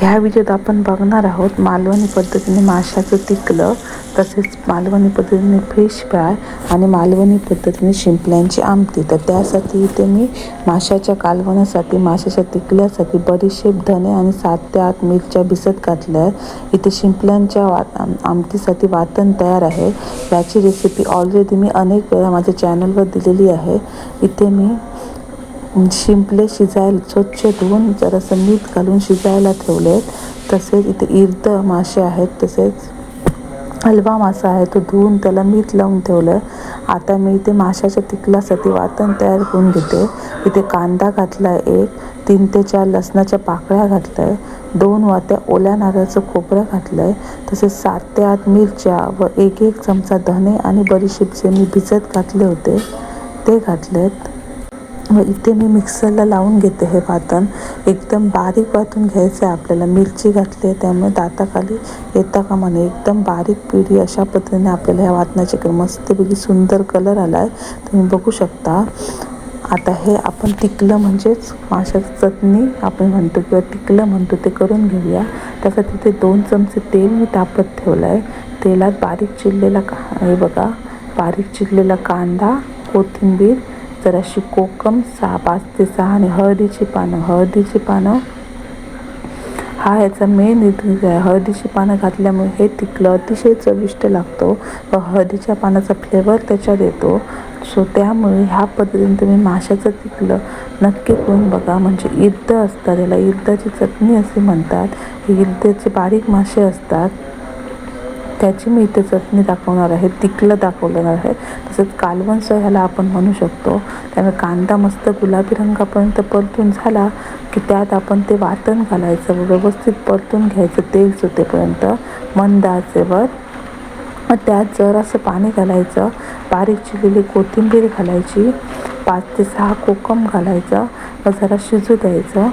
ह्या व्हिडिओत आपण बघणार आहोत मालवणी पद्धतीने माशाचं तिकलं तसेच मालवणी पद्धतीने फिश फ्राय आणि मालवणी पद्धतीने शिंपल्यांची आमटी. तर त्यासाठी इथे मी माशाच्या कालवण्यासाठी माशाच्या तिकल्यासाठी बडीशेप धने आणि सात ते आठ मिरच्या भिसत घातल्या आहेत. इथे शिंपल्यांच्या वा आमटीसाठी वाटण तयार आहे. याची रेसिपी ऑलरेडी मी अनेक वेळा माझ्या चॅनलवर दिलेली आहे. इथे मी शिंपले शिजायला स्वच्छ धुवून जरासं मीठ घालून शिजायला ठेवले तसेच इथे इर्द मासे आहेत तसेच हलवा मासा आहे तो धुवून त्याला मीठ लावून ठेवलं. आहे आता मी इथे माशाच्या तिखलासाठी वाटण तयार करून घेते. इथे कांदा घातला आहे एक तीन ते चार लसणाच्या पाकळ्या घातल्या आहे दोन वाट्या ओल्या नारळाचं खोबरं घातलं आहे तसेच सात ते आठ मिरच्या व एक एक चमचा धने आणि बडीशेपचे मी भिजत घातले होते. ते घातलेत. आहेत इथे मी मिक्सरला लावून घेते हे वाटण एकदम बारीक वाटून घ्यायचं आहे आपल्याला. मिरची घातली आहे त्यामुळे दाताखाली येता कामा म्हणे? एकदम बारीक पिढी अशा पद्धतीने आपल्याला ह्या वाटणाची मस्तपैकी सुंदर कलर आला आहे तुम्ही बघू शकता. आता हे आपण टिकलं म्हणजेच माशाची चटणी आपण म्हणतो किंवा टिकलं म्हणतो ते करून घेऊया. त्यासाठी तिथे दोन चमचे तेल मी तापत ठेवलं आहे तेलात बारीक चिरलेला का हे बघा. बारीक चिरलेला कांदा कोथिंबीर जराशी कोकम सहा पाच ते सहा आणि हळदीची पानं हळदीची पानं. हा याचा मेन इथं आहे. हळदीची पानं घातल्यामुळे हे तिखलं अतिशय चविष्ट लागतो. व हळदीच्या पानाचा फ्लेवर त्याच्यात येतो. सो त्यामुळे ह्या पद्धतीने तुम्ही माशाचं तिखलं नक्की करून बघा. म्हणजे इर्द असतात याला. इर्दाची चटणी असे म्हणतात. हे इर्द्याचे बारीक मासे असतात. त्याची मी इथे चटणी दाखवणार आहे तिकलं दाखवणार आहे. तसंच कालवणसं ह्याला आपण म्हणू शकतो. त्यामुळे कांदा मस्त गुलाबी रंगापर्यंत परतून झाला की त्यात आपण ते वाटण घालायचं व व्यवस्थित परतून घ्यायचं तेल सुटेपर्यंत. मंद आचेवर मग त्यात जरासं पाणी घालायचं. बारीक चिरलेली कोथिंबीर घालायची. पाच ते सहा कोकम घालायचं व जरा शिजू द्यायचं.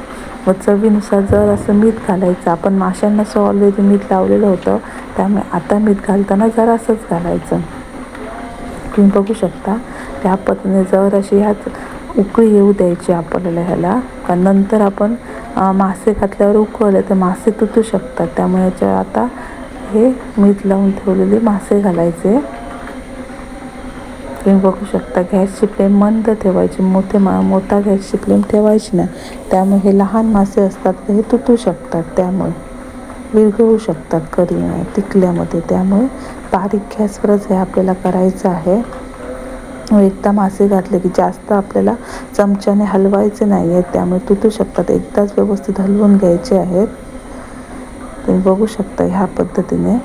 व चवीनुसार जर असं मीठ घालायचं आपण माशांना सो ऑलरेडी मीठ लावलेलं होतं त्यामुळे आता मीठ घालताना जरासंच घालायचं. तुम्ही बघू शकता त्या पद्धतीने जर अशी ह्याच उकळी येऊ द्यायची आपल्याला ह्याला. कारण नंतर आपण मासे घातल्यावर उकळले तर मासे तुटू शकतात. त्यामुळे याच्या आता हे मीठ लावून ठेवलेले मासे घालायचे. तुम्ही बघू शकता गॅसची फ्लेम मंद ठेवायची मोठे मा मोठा गॅसची फ्लेम ठेवायची नाही त्यामुळे हे लहान मासे असतात हे तुटू शकतात त्यामुळे विरघळू शकतात करी तिकल्यामध्ये त्यामुळे बारीक गॅसवरच हे आपल्याला करायचं आहे. एकदा मासे घातले की जास्त आपल्याला चमच्याने हलवायचे नाही आहेत त्यामुळे तुटू शकतात. एकदाच व्यवस्थित हलवून घ्यायचे आहेत. तुम्ही बघू शकता ह्या पद्धतीने.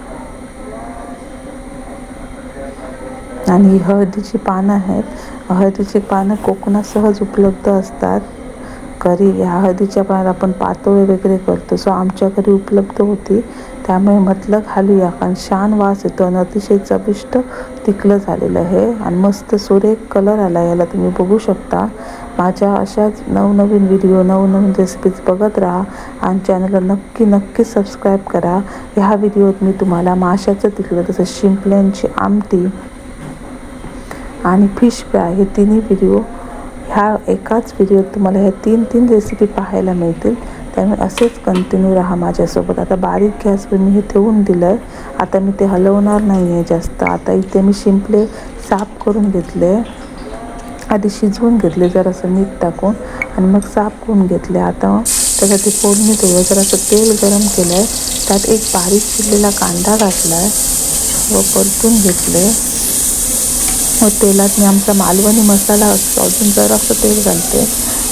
आणि हळदीची पानं आहेत. हळदीची पानं कोकणात सहज उपलब्ध असतात. घरी ह्या हळदीच्या पानात आपण पातोळे वगैरे करतो. सो आमच्या घरी उपलब्ध होती. त्यामुळे म्हटलं घालूया कारण छान वास येतो. आणि अतिशय चविष्ट तिखलं झालेलं आहे. आणि मस्त सुरेख कलर आला याला तुम्ही बघू शकता. माझ्या अशाच नवनवीन व्हिडिओ नवनवीन रेसिपीज बघत राहा. आणि चॅनलला नक्की नक्की सबस्क्राईब करा. ह्या व्हिडिओत मी तुम्हाला माशाचं तिखलं तसं शिंपल्यांची आमटी आणि फिश फ्राय हे तिन्ही व्हिडिओ ह्या एकाच व्हिडिओत तुम्हाला ह्या तीन तीन रेसिपी पाहायला मिळतील. त्यामुळे असेच कंटिन्यू राहा माझ्यासोबत. आता बारीक गॅसवर मी हे ठेवून दिलं आहे आता मी ते हलवणार नाही आहे जास्त. आता इथे मी शिंपले साफ करून घेतले. आधी शिजवून घेतले जरासं मीठ टाकून आणि मग साफ करून घेतले. आता त्यासाठी फोडणी ठेवलं. जरासं तेल गरम केलं आहे त्यात एक बारीक चिरलेला कांदा घातला आहे व परतून घेतले. मग तेलात मी आमचा मालवणी मसाला असतो. अजून जरासं तेल घालते.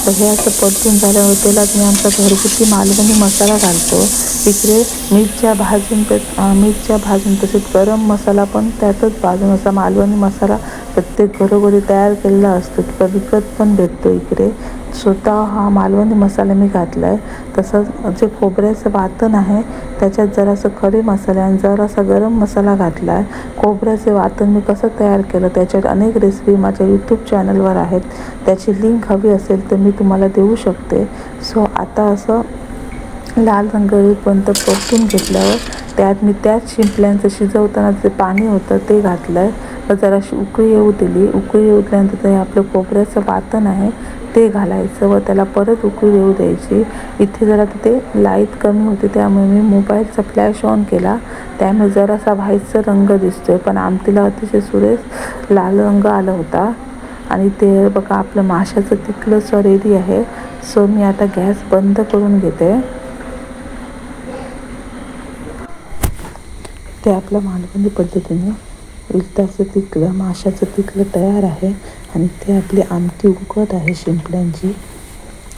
तर हे असं परतून झाल्यावर तेलात मी आमचा घरगुती मालवणी मसाला घालतो. इकडे मिरच्या भाजून ते मिरच्या भाजून तसेच गरम मसाला पण त्यातच भाजून असा मालवणी मसाला प्रत्येक घरोघरी तयार केलेला असतो. किंवा विकत पण भेटतो इकडे. स्वतः हा मालवणी मसाला मी घातला आहे तसंच जे खोबऱ्याचं वाटण आहे त्याच्यात जरासं खडे मसाले आणि जरासा गरम मसाला घातला आहे खोबऱ्याचे वाटण मी कसं तयार केलं त्याच्यात अनेक रेसिपी माझ्या यूट्यूब चॅनलवर आहेत. त्याची लिंक हवी असेल तर मी तुम्हाला देऊ शकते. सो आता असं लाल रंगपर्यंत परतून घेतल्यावर त्यात मी त्याच शिंपल्यांचं शिजवताना जे पाणी होतं ते घातलं आहे जराशी उकळी येऊ दिली. उकळी येऊ दिल्यानंतर ते आपलं खोबऱ्याचं वाटण आहे ते घालायचं व त्याला परत उकळी येऊ द्यायची. इथे जरा तिथे लाइट कमी होती त्यामुळे मी मोबाईलचा फ्लॅश ऑन केला. त्यामुळे जरासा व्हाईटचा रंग दिसतोय पण आमटीला अतिशय सुरेश लाल रंग आला होता. आणि ते बघा आपलं माशाचं तिखलंसं रेडी आहे. सो मी आता गॅस बंद करून घेते. ते आपल्या मालवणी पद्धतीने विलताचं तिखलं माशाचं तिखलं तयार आहे आणि ते आपली आमटी उकळत आहे शिंपल्यांची.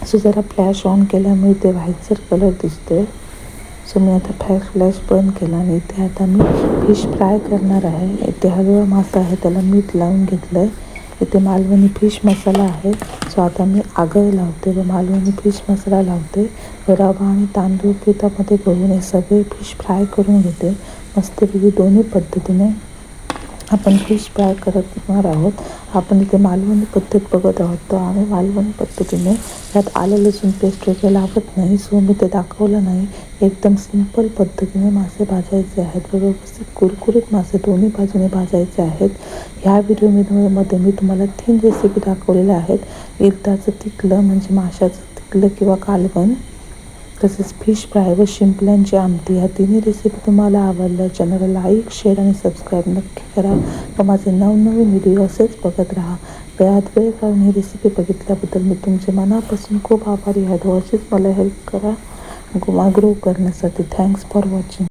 सो जरा फ्लॅश ऑन केल्यामुळे ते व्हाईटसर कलर दिसतोय. सो मी आता फ्लॅश फ्लॅश बंद केला आणि इथे आता मी फिश फ्राय करणार आहे. इथे हलवा मासा आहे त्याला मीठ लावून घेतलं आहे इथे मालवणी फिश मसाला आहे. सो आता मी आगळ लावते व मालवणी फिश मसाला लावते. व रवा आणि तांदूळ पिठामध्ये करून हे सगळे फिश फ्राय करून घेते. मस्तपैकी दोन्ही पद्धतीने. आपण फिश फ्राय करणार आहोत? आपण इथे मालवणी पद्धत बघत आहोत. तर आम्ही मालवणी पद्धतीने यात आलं लसूण पेस्ट वगैरे लावत नाही. सो मी ते दाखवलं नाही. एकदम सिंपल पद्धतीने मासे भाजायचे आहेत. व व्यवस्थित कुरकुरीत मासे दोन्ही बाजूने भाजायचे आहेत. ह्या व्हिडिओमध्ये मी तुम्हाला तीन रेसिपी दाखवलेल्या आहेत. एकदाचं तिकलं म्हणजे माशाचं तिकलं किंवा कालवण. तसेच फिश फ्राय व शिंपल्यांची आमटी ह्या तिन्ही रेसिपी तुम्हाला आवडल्या चॅनलला लाईक शेअर आणि सबस्क्राईब नक्की करा. व माझे नवनवीन व्हिडिओ असेच बघत राहा. वेळात वेळ काढून ही रेसिपी बघितल्याबद्दल मी तुमचे मनापासून खूप आभारी आहे. अशीच मला हेल्प करा. ग्रो करण्यासाठी थँक्स फॉर वॉचिंग